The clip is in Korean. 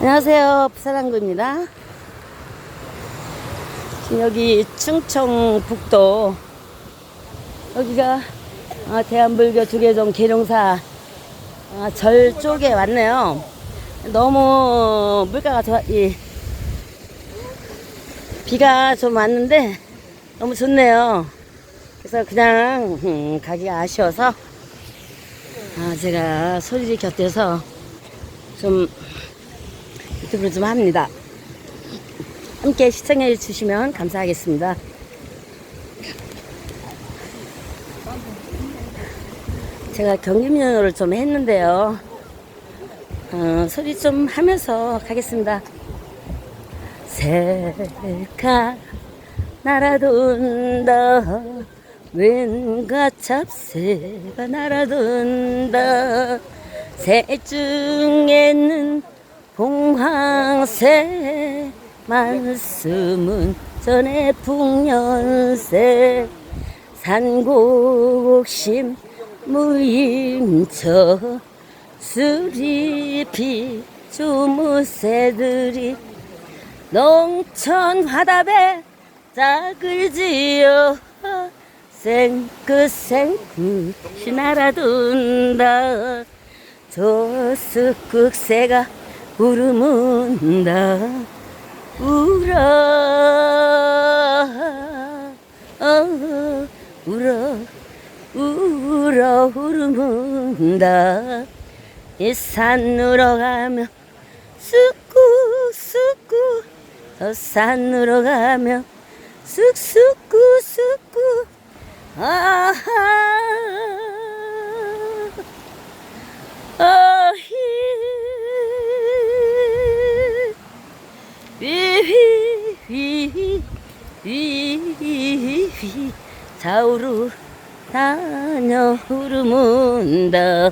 안녕하세요. 부산항구입니다. 지금 여기 충청북도 여기가 어, 대한불교 주계종 계룡사 어, 절 쪽에 왔네요. 너무 물가가 좋아, 이 비가 좀 왔는데 너무 좋네요. 그래서 그냥 음, 가기가 아쉬워서 아, 제가 소리를 곁에서 좀 유튜브를 좀 합니다. 함께 시청해 주시면 감사하겠습니다. 제가 경기민요를 좀 했는데요. 어, 소리 좀 하면서 가겠습니다. 새가 날아돈다 왠가 잡새가 날아돈다 새 중에는 봉황새 말씀은 전에 풍년새 산곡심 무임처 수리피 주무새들이 농촌 화답에 짝을 지어 생긋생긋이 날아든다 조스극새가 울음은다. 울어. 어, 울어. 울어. 울음은다. 이 산으로 가면 쑥구 쑥구. 저 산으로 가면 쑥쑥구 쑥구. 아 좌우로 다녀 흐르문다